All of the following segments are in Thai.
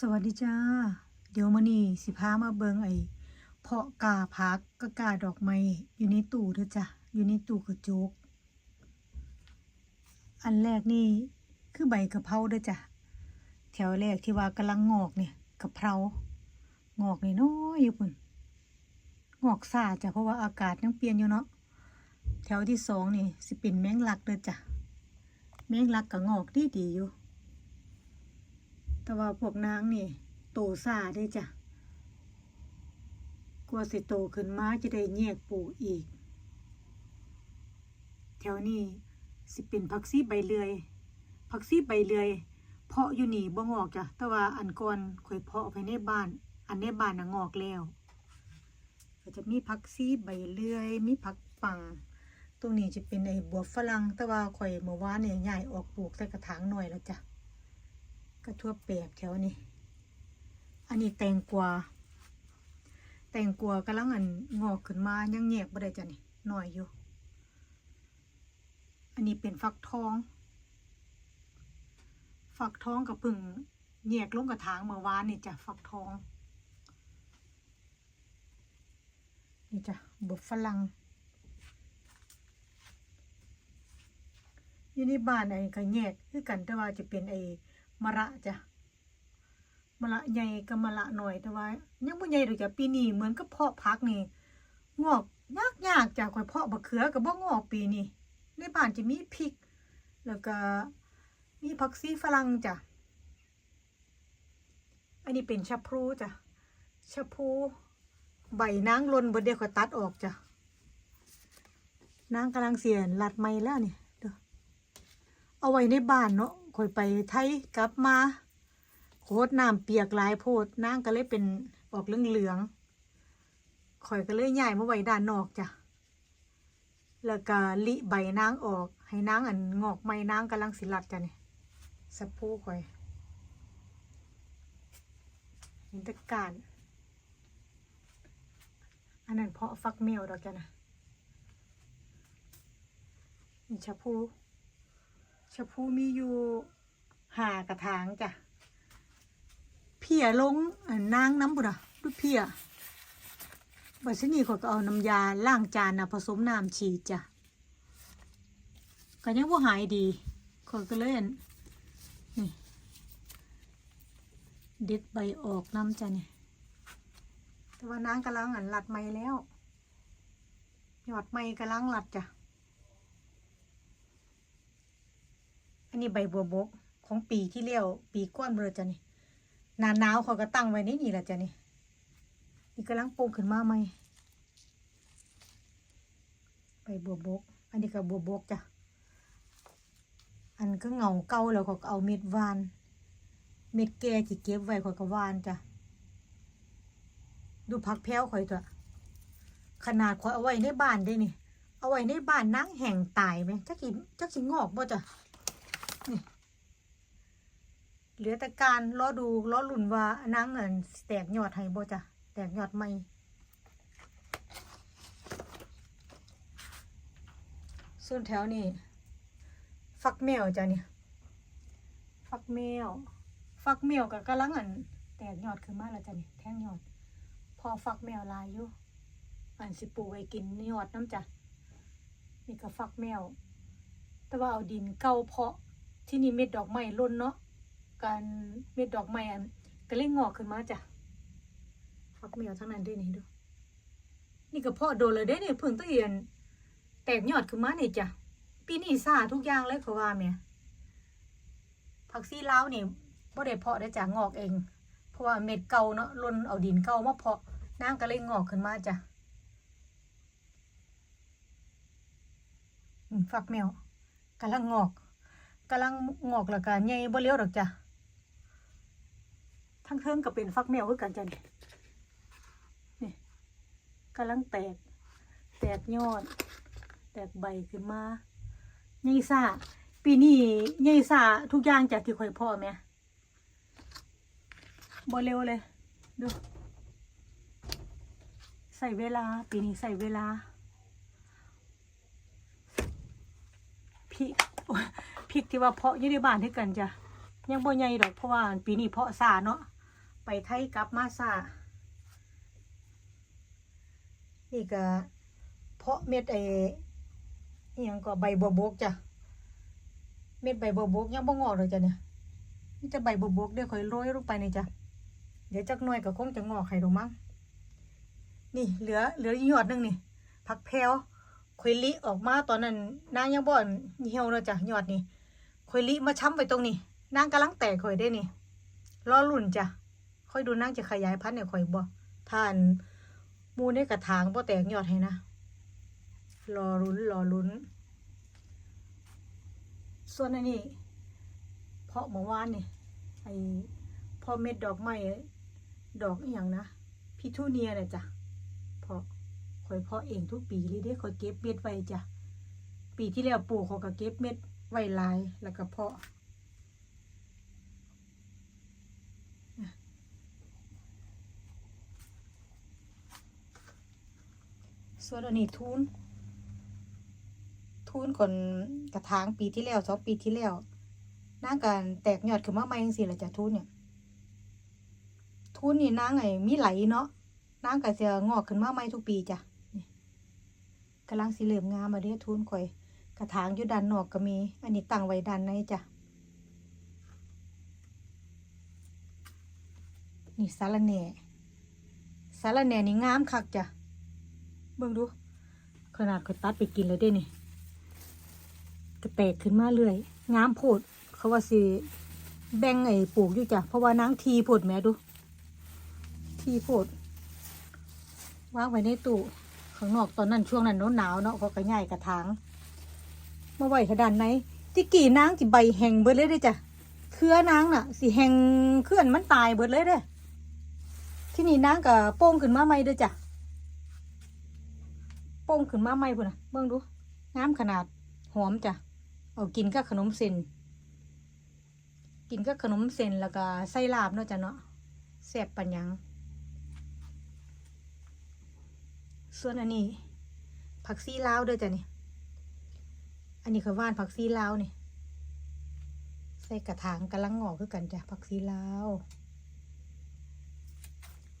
สวัสดีจ้า เดี๋ยวมื้อนี้สิพามาเบิงไอ้เพาะกาพักกะกาดอกไม้อยู่ในตู้เด้อจ้ะอยู่ในตู้กระจก อันแรกนี่คือใบกะเพราเด้อจ้ะแถวแรกที่ว่ากำลังงอกเนี่ยกะเพรางอกน้อยอยู่พุ่นงอกซาจ้ะเพราะว่าอากาศยังเปลี่ยนอยู่เนาะแถวที่สองนี่สิเป็นแมงลักเด้อจ้ะแมงลักก็งอกดีๆอยู่ แต่ว่าพวกนางนี่ โตซาได้จ้ะกว่าสิโตขึ้นมาจะได้แยกปลูกอีก แถวนี้สิเป็นผักซีใบเลื่อยผักซีใบเลื่อยเพาะอยู่นี่บ่งอกจ้ะแต่ว่าอันก่อนข่อยเพาะไปในบ้าน อันในบ้านน่ะงอกแล้วก็จะมีผักซีใบเลื่อย มีผักปัง ตรงนี้จะเป็นไอ้บัวฝรั่งแต่ว่าข่อยเมื่อวานเนี่ยย้ายออกปลูกใส่กระถางหน่อยแล้วจ้ะ ก็ทั่วแปลกแถวนี้ อันนี้แตงกวา แตงกวากำลังอันงอกขึ้นมา ยังแยกบ่ได้จ้ะนี่หน่อยอยู่ อันนี้เป็นฟักทอง ฟักทองกับพึ่งแยกลงกระถางเมื่อวานนี่จ้ะฟักทอง นี่จ้ะบวบฝรั่งอยู่ในบ้านไอ้ก็แยกคือกันแต่ว่าจะเป็นไอ้ มะระจ้ะมะระใหญ่กับมะระหน่อยแต่ว่า ยังบ่ใหญ่ดอกจ้ะปีนี้เหมือนกับเพาะพักนี่งอกยากยากจ้ะข่อยเพาะบักเขือก็บ่งอกปีนี้ในบ้านจะมีพริก แล้วก็มีผักชีฝรั่งจ้ะอันนี้เป็นชะพลูจ้ะชะพลูใบนางลนบ่เดียวข่อยตัดออกจ้ะนางกำลังเสียนลัดไม้แล้วนี่เด้อเอาไว้ในบ้านเนาะ ข่อยไปไทยกลับมาโคตรน้ำเปียกหลายโพดนางก็เลยเป็นออกเหลืองๆข่อยก็เลยย้ายมาไว้ด้านนอกจ้ะแล้วก็ลิใบนางออก ให้นางอันงอกไม้นางกำลังสิลัดจ้ะนี่สะโพูข่อยเห็นแตะการอันนั้นเพาะฟักเมลดอกจ้ะนะนี่ชะพู ชพูมีอยู่หากระถางจ้ะเพียลงนางน้ำบุระดูเพียบัชนีเขาก็เอาน้ำยาล้างจานนะผสมน้ำฉีดจ้ะก็ยังบ่หายดีขาก็เลยนนี่เด็ดใบออกน้ำจ้ะนี่แต่ว่านางกำลังอันหลัดไม้แล้ว หยอดไม้กำลังหลัดจ้ะ นนี้ใบบัวบกของปีที่เลี้ยวปีก้อนเบอร์จ้ะนี่หนาหนาวเขาก็ตั้งไว้นี่นี่แหละจ้ะนี่นี่กำลังปลูกขึ้นมาใหม่ใบบัวบก อันนี้ก็บัวบกจ้ะอันก็เหงาเก่าแล้วเขาก็เอาเม็ดวาน เม็ดแก่ที่เก็บไว้เขาก็วานจ้ะดูผักแพ้วข่อยตัวขนาดข่อยเอาไว้ในบ้านได้นี่ เอาไว้ในบ้านนั่งแห่งตายไหมจักสิจักสิงอกบ่จ้ะ เหลือแต่การรอดูรอลุ่นว่านางเงินสิแตกยอดให้บ่จ้ะแตกยอดใหม่ส่วนแถวนี้ฟักแมวจ้ะเนี่ยฟักแมวฟักแมวก็กำลังอันแตกยอดขึ้นมาแล้วจ้ะนี่แท่งยอด พอฟักแมวลายอยู่อันสิปลูกไว้กินยอดน้ำจ้ะนี่ก็ฟักแมว แต่ว่าเอาดินเก่าเพาะที่นี่เม็ดดอกไม้ล้นเนาะ การเม็ดดอกไม้อันก็เลยงอกขึ้นมาจ้ะฟักแมวทั้งนั้นด้วยนี่ดู นี่ก็เพาะโดนเลยได้เนี่ยเพิ่งตะเอียนแตกยอดขึ้นมาเนี่ยจ้ะปีนี้ซาทุกอย่างเลยเขาว่าเมียผักซีเล้าวนี่ยบ่ได้เพาะได้จ้ะงอกเอง เพราะว่าเม็ดเก่าเนาะล้นเอาดินเก่ามาเพาะนางก็เลยงอกขึ้นมาจ้ะฟักแมวกำลังงอกกำลังงอกแล้วก็ใหญ่บ่เลี้ยวดอกจ้ะ ทั้งเทิงก็เป็นฟักแมวคือกันจ้ะนี่นี่กำลังแตก แตกยอด แตกใบขึ้นมาใหญ่ซ่าปีนี้ใหญ่ซ่าทุกอย่างจากที่ข่อยพ่อแม่บ่เร็วเลย ดู ใส่เวลา ปีนี้ใส่เวลาพริกพริกที่ว่าเพาะอยู่ในบ้านให้กันจ้ะยังบ่ใหญ่ดอกเพราะว่าปีนี้เพาะซาเนาะ ไปไทยกลับมาซานี่ก็เพาะเม็ดไอ้ยังก็ใบบัวบกจ้ะ เม็ดใบบัวบกยังบ่งอกเลยจ้ะเนี่ยนี่จะใบบัวบกเดี๋ยวค่อยโรยลงไปนี่จ้ะ เดี๋ยวจักหน่อยก็คงจะงอกไข่ดอกมั้ง นี่เหลือเหลืออีกหยอดหนึงนี่ผักแพรวข่อยลิออกมาตอนนั้นนางยังบ่อนเหี่ยวเลยจ้ะหยอดนี่ข่อยลิมาช้ำไว้ตรงนี้นางกำลังแตกข่อยได้นี่รอลุ่นจ้ะ ค่อยดูนางจะขยายพันธุ์เนี่ยข่อยบ่ท่านมูในกระถางบ่แตกยอดให้นะ รอลุ้นรอลุ้น ส่วนอันนี้ เพาะเมื่อวานนี่ไอพอเม็ดดอกไม้ดอกอหย่างนะพิทูเนียน่ะจ้ะเพาะข่อยเพาะเองทุกปีเลยเด้ข่อยเก็บเม็ดไว้จ้ะปีที่แล้วปลูกเขาก็เก็บเม็ดไว้ลายแล้วก็เพาะ ส่วนอันนี้ทุนทุนก่อนกระถางปีที่แล้วสองปีที่แล้วนางการแตกยอดขึ้นมาใหม่จังซี่ล่ะจ้ะทุนเนี่ยทุนนี่นางไอ้มีไหลเนาะนางก็จะงอกขึ้นมาใหม่ทุกปีจ้ะกำลังสิเริ่มงงามมาเด้ทุนข่อย กระถางอยู่ด้านนอกก็มี อันนี้ตั้งไว้ด้านในจ้ะนี่สาระแหน่สาระแหน่นี่งามคักจ้ะ เบิ่งดู ขนาดเขาตัดไปกินแล้วเด้นี่ก็แตกขึ้นมาเรื่อยงามโพด เขาว่าสิแบ่งไอ้ปลูกอยู่จ้ะเพราะว่านางทีโพดแม่ดู ทีโพดวางไว้ในตู้ข้างนอกตอนนั้นช่วงนั้นหนาวเนาะเขาก็ย่ายกระถางมาไว้ขดานในที่กี่นางสิใบแห้งเบิดเลยเด้จ้ะเครือนางน่ะสิแห้งเคลื่อนมันตายเบิดเลยเด้ที่นี่นางก็โป้งขึ้นมาใหม่เด้อจ้ะ โป้งขึ้นมาใหม่พุ่นน่ะเบิ่งดูงามขนาดหอมจ้ะเอากินกับขนมเส้นกินกับขนมเส้นแล้วก็ใส่ลาบเนาะจ้ะเนาะแซ่บปัญญัง ส่วนอันนี้ ผักซีลาวเด้อจ้ะนี่อันนี้คือว่านผักซีลาวนี่ใส่กระถางกำลังงอกคือกันจ้ะผักซีลาว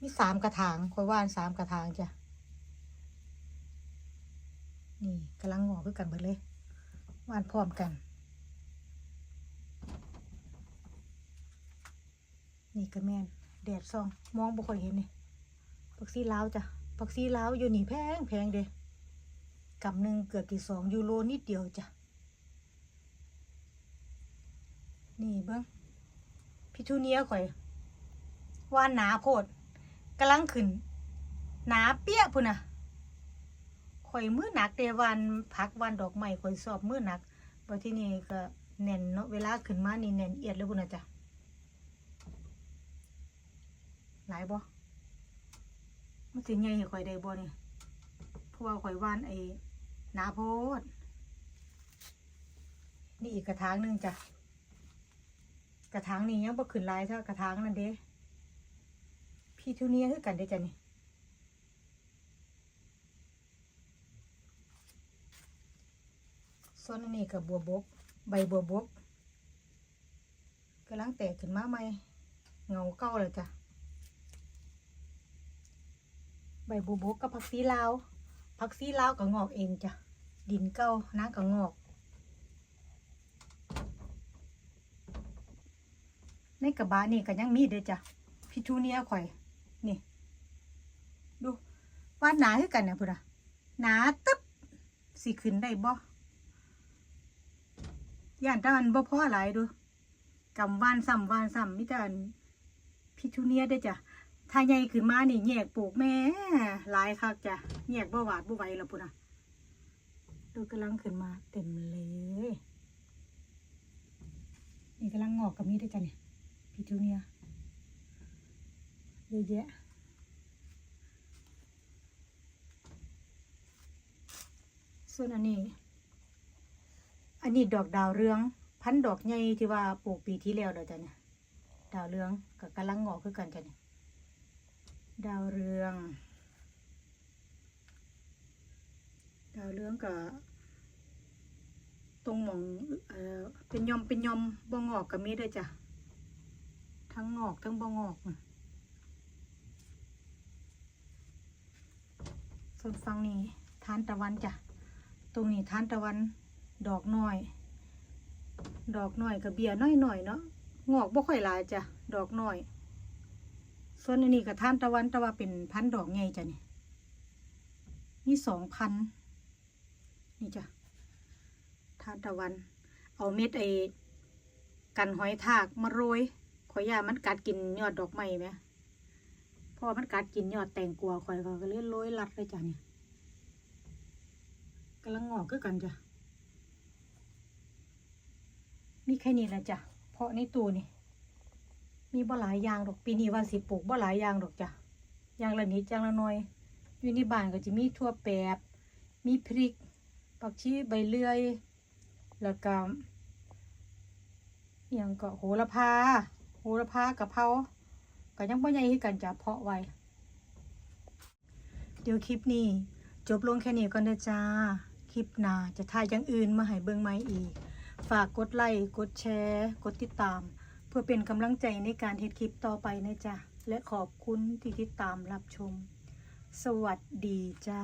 มีสามกระถางคอยว่านสามกระถางจ้ะ นี่กำลังงอกคือกันหมดเลยวานพร้อมกัน นี่ก็แมนแดดส่อง มองบ่ค่อยเห็นนี่ผักซีลาวจ้ะผักซีลาวอยู่นี่แพงแพงเด้กำหนึ่งเกือบกี่สองยูโรนิดเดียวจ้ะ นี่เบิ้งพิทูเนียข่อย ว่านหนาโพดกำลังขึ้น หนาเปี้ยพุ่นน่ะ ข่อยมือหนักเดวันพักวันดอกไม้ข่อยสอบมือหนักว่าที่นี่ก็แน่นเนาะเวลาขึ้นมานี่แน่นเอียดเลยพุ่นนะจ้ะหลายบ่มันสิใหญ่ให้ข่อยได้บ่นี่เพราะว่าข่อยว่านไอ้หนาโพด นี่อีกกระถางหนึงจ้ะ กระถางนี้ยังบ่ขึ้นหลายเท่ากระถางนั่นเด้พี่ทูเนียคือกันเด้จ้ะนี่ ส่วนอันนี้กับบัวบก ใบบัวบกกำลังแตกขึ้นมาใหม่เงาเก้าเลยจ้ะ ใบบัวบกกับผักซีลาวผักซีลาวก็งอกเองจ้ะ ดินเก้าน้ำก็งอก ในกระบะนี่ก็ยังมีเด้อจ้ะ พิทูเนียข่อย นี่ ดูว่าหนาคือกันนะพุ่นอะหนาตึ๊บสิขึ้นได้บ่ ย่านตาอันบ่พอหลายดูกำวานซ้ำวานซ้ำมิตาอันพิทูเนียได้จ้ะถ้าใหญ่ขึ้นมานี่แยกปลูกแม่หลายคักจ้ะแยกบ่หวาดบ่ไหวแล้วพุ่นน่ะดูกำลังขึ้นมาเต็มเลยนี่กำลังงอกกับมีด้วยจ้ะเนี่ยพิทูเนียเยอะแยะส่วนอันนี้ อันนี้ดอกดาวเรือง พันดอกใหญ่ที่ว่าปลูกปีที่แล้วเด้อจ้ะเนี่ยดาวเรืองกับกำลังงอกขึ้นกันจ้ะเนี่ยดาวเรือง ดาวเรืองกับตรงหมองเอ่อเป็นยอมเป็นยอมบ่งอกกับมีเด้อจ้ะทั้งงอกทั้งบ่งอกส่วนฝั่งนี้ทานตะวันจ้ะตรงนี้ทานตะวัน ดอกน้อย ดอกน้อยกับเบียร์น้อยหน่อยเนาะงอกบ่ค่อยหลายจ้ะดอกน้อย ส่วนอันนี้กับทานตะวันต่ว่าเป็นพันดอกใหญ่จ้ะนี่มีสองพันนี่จ้ะทานตะวัน เอาเม็ดไอ้กันหอยทากมาโรยขอยยามันกัดกินยอดดอกไม้ไหมเพราะมันกัดกินยอดแตงกวาข่อยก็เลยโรยรัดเลยจ้ะเนี่ยกำลังงอกคือกันจ้ะ มีแค่นี้แหละจ้ะ เพราะในตู้นี่ มีบ่หลายอย่างดอก ปีนี้ว่าสิปลูกบ่หลายอย่างดอกจ้ะอย่างละนิดอย่างละน่อย อยู่ในบ้านก็จะมีทั่วแปบ มีพริก ผักชีใบเลื่อย แล้วก็อย่างก็โหระพา โหระพากะเพราก็ยังบ่ใหญ่คือกันจ้ะเพาะไว้ เดี๋ยวคลิปนี้ จบลงแค่นี้ก่อนเด้อจ้า คลิปหน้าจะถ่ายอย่างอื่นมาให้เบิ่งใหม่อีก ฝากกดไลค์กดแชร์ กดติดตาม เพื่อเป็นกำลังใจในการเฮ็ดคลิปต่อไปนะจ๊ะ และขอบคุณที่ติดตามรับชม สวัสดีจ้า